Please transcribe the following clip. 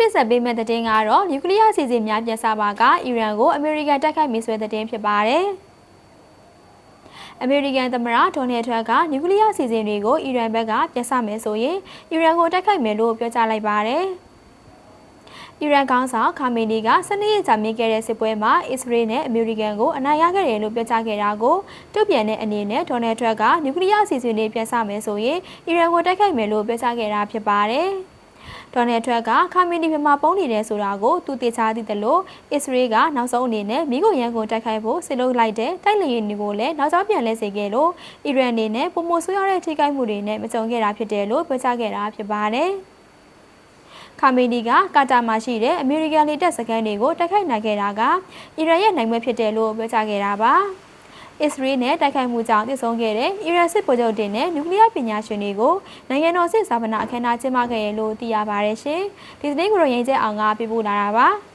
တင်ဆက်ပေးမယ့်သတင်းကတော့နျူကလ িয়ার အစီအစဉ်များပြန်စပါကအီရန်ကိုအမေရိကန်တိုက်ခိုက်မိဆွဲသတင်းဖြစ်ပါတယ်။အမေရိကန်သမ္မတဒေါ်နယ်ထရန့်ကနျူကလ িয়ার အစီအစဉ်တွေကိုအီရန်ဘက်ကပြန်ဆမယ်ဆိုရင်အီရန်ကိုတိုက်ခိုက်မယ်လို့ပြောကြားလိုက်ပါတယ်။အီရန်ကောင်ဆောင်ခါမီနီကစနေရက်ကြာမြင့်ခဲ့တဲ့စစ်ပွဲမှာအစ္စရေးနဲ့အမေရိကန်ကိုအနိုင်ရခဲ့တယ်လို့ပြောကြားခဲ့တာကိုတုံ့ပြန်တဲ့အနေနဲ့ဒေါ်နယ်ထရန့်ကနျူကလ িয়ার အစီအစဉ်တွေပြန်ဆမယ်ဆိုရင်အီရန်ကိုတိုက်ခိုက်မယ်လို့ပြောကြားခဲ့တာဖြစ်ပါတယ်။ ဒေါ်နယ်ထရက်ကခါမီနီမြန်မာပုံနေတယ်ဆိုတာကိုသူတေချာသိတယ်လို့အစ္စရေးကနောက်ဆုံးအနေနဲ့မိခိုရန်ကိုတိုက်ခိုက်ဖို့စစ်လုပ်လိုက်တဲ့တိုက်လေယာဉ်တွေကိုလည်းနောက်ကျောင်းပြန်လဲစေခဲ့လို့အီရန်အနေနဲ့ပုံမဆိုးရတဲ့ထိခိုက်မှုတွေနဲ့မကြုံခဲ့တာဖြစ်တယ်လို့ပြောကြားခဲ့တာဖြစ်ပါတယ်။ခါမီနီကကာတာမှာရှိတဲ့အမေရိကန်လေတပ်စခန်းတွေကိုတိုက်ခိုက်နိုင်ခဲ့တာကအီရန်ရဲ့နိုင်ပွဲဖြစ်တယ်လို့ပြောကြားခဲ့တာပါ။ အစ္စရေးနဲ့တိုက်ခိုက်မှုကြောင့်တည်ဆုံခဲ့တဲ့အီရန်စစ်ဗိုလ်ချုပ်တင်နဲ့နျူကလ িয়ার ပညာရှင်တွေကိုနိုင်ငံတော်စစ်စာပနာအခမ်းအနားကျင်းပခဲ့ရလို့သိရပါတယ်ရှင်။ဒီသတင်းကိုတော့ရင်ကျဲအောင်ကပြပို့လာတာပါ။